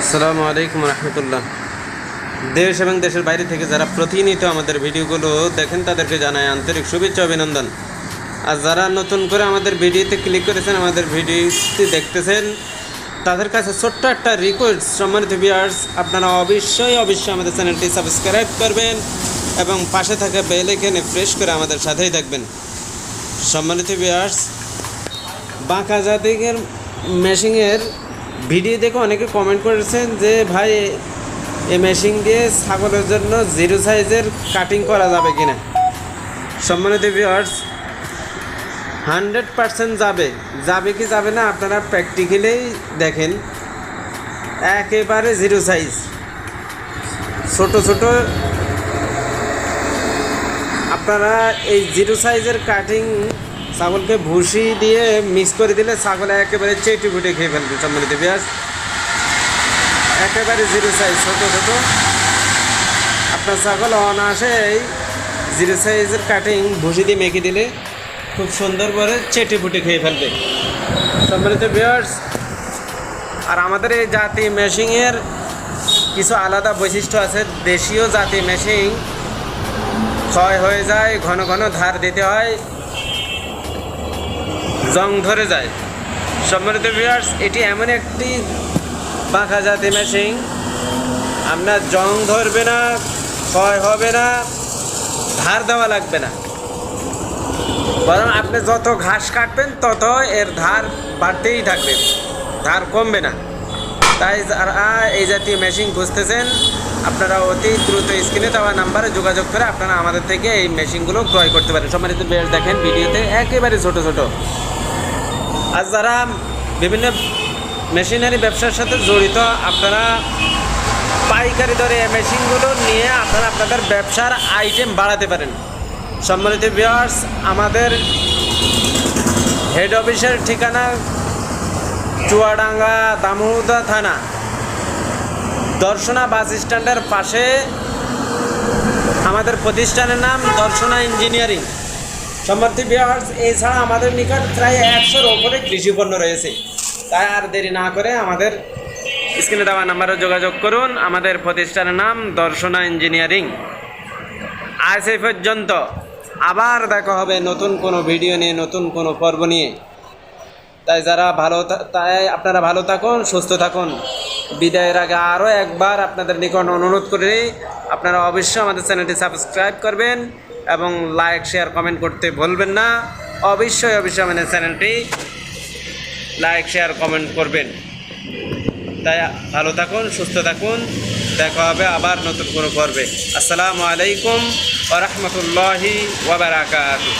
আসসালামু আলাইকুম রহমতুল্লাহ। দেশ এবং দেশের বাইরে থেকে যারা প্রতিনিয়ত আমাদের ভিডিওগুলো দেখেন, তাদেরকে জানাই আন্তরিক শুভেচ্ছা অভিনন্দন। আর যারা নতুন করে আমাদের ভিডিওতে ক্লিক করেছেন, আমাদের ভিডিওটি দেখতেছেন, তাদের কাছে ছোট্ট একটা রিকোয়েস্ট সম্মানিত ভিউয়ার্স আপনারা অবশ্যই অবশ্যই আমাদের চ্যানেলটি সাবস্ক্রাইব করবেন এবং পাশে থাকা বেল এখানে প্রেস করে আমাদের সাথেই থাকবেন। সম্মানিত ভিউয়ার্স বাঁকা জাতিকের মেশিংয়ের ভিডিও দেখে অনেকে কমেন্ট করেছেন যে, ভাই, এই মেশিন দিয়ে ছাগলের জন্য জিরো সাইজের কাটিং করা যাবে কিনা? সম্মানিত ভিউয়ার্স হান্ড্রেড পার্সেন্ট যাবে। যাবে কি যাবে না আপনারা প্র্যাকটিক্যালেই দেখেন, একেবারে জিরো সাইজ ছোট ছোট, আপনারা এই জিরো সাইজের কাটিং ছাগলকে ভুসি দিয়ে মিক্স করে দিলে ছাগল একেবারে চেটে ফুটে খেয়ে ফেলবে সম্মানিত পেঁয়াজ। একেবারে জিরো সাইজ ছোটো ছোটো। আপনার ছাগল অনায়াসে এই জিরো সাইজের কাটিং ভুসি দিয়ে মেখে দিলে খুব সুন্দর করে চেটে ফুটে খেয়ে ফেলবে। সম্মানিত পেঁয়াজ আর আমাদের এই জাতি মেশিংয়ের কিছু আলাদা বৈশিষ্ট্য আছে। দেশীয় জাতি মেশিং ক্ষয় হয়ে যায়, ঘন ঘন ধার দিতে হয়। জং ধরে যায়। সম্মানিত ভিউয়ার্স এটি এমন একটি বাঁকা জাতি মেশিন আপনার জং ধরবে না ক্ষয় হবে না, ধার দেওয়া লাগবে না। বরং আপনি যত ঘাস কাটবেন, তত এর ধার বাড়তেই থাকবে। ধার কমবে না। তাই যারা এই জাতীয় মেশিন খুঁজতেছেন আপনারা অতি দ্রুত স্ক্রিনে দেওয়া নাম্বারে যোগাযোগ করে আপনারা আমাদের থেকে এই মেশিনগুলো ক্রয় করতে পারেন। সম্মানিত বেশ দেখেন ভিডিওতে একেবারে ছোট ছোট। আর যারা বিভিন্ন মেশিনারি ব্যবসার সাথে জড়িত, আপনারা পাইকারি দরে এই মেশিনগুলো নিয়ে আপনারা আপনাদের ব্যবসার আইটেম বাড়াতে পারেন। সম্মানিত ভিউয়ার্স আমাদের হেড অফিসের ঠিকানা চুয়াডাঙ্গা দামোদা থানা। দর্শনা বাস স্ট্যান্ডের পাশে আমাদের প্রতিষ্ঠানের নাম দর্শনা ইঞ্জিনিয়ারিং। সম্মানিত বিহার্স এছাড়া আমাদের নিকট প্রায় একশোর ওপরে কৃষি পণ্য রয়েছে। তাই আর দেরি না করে আমাদের স্ক্রিনে দেওয়া নাম্বারে যোগাযোগ করুন। আমাদের প্রতিষ্ঠানের নাম দর্শনা ইঞ্জিনিয়ারিং। আজ এই পর্যন্ত। আবার দেখা হবে নতুন কোনো ভিডিও নিয়ে, নতুন কোনো পর্ব নিয়ে। তাই যারা ভালো তাই আপনারা ভালো থাকুন, সুস্থ থাকুন। বিদায়ের আগে আরও একবার আপনাদের নিকট অনুরোধ করে, আপনারা অবশ্যই আমাদের চ্যানেলটি সাবস্ক্রাইব করবেন এবং লাইক, শেয়ার, কমেন্ট করতে ভুলবেন না। অবশ্যই অবশ্যই আমাদের চ্যানেলটি লাইক, শেয়ার, কমেন্ট করবেন। তাই ভালো থাকুন, সুস্থ থাকুন। দেখা হবে আবার নতুন কোনো পর্বে। আসসালামু আলাইকুম ওরহমতুল্লাহি ওবরাকাতু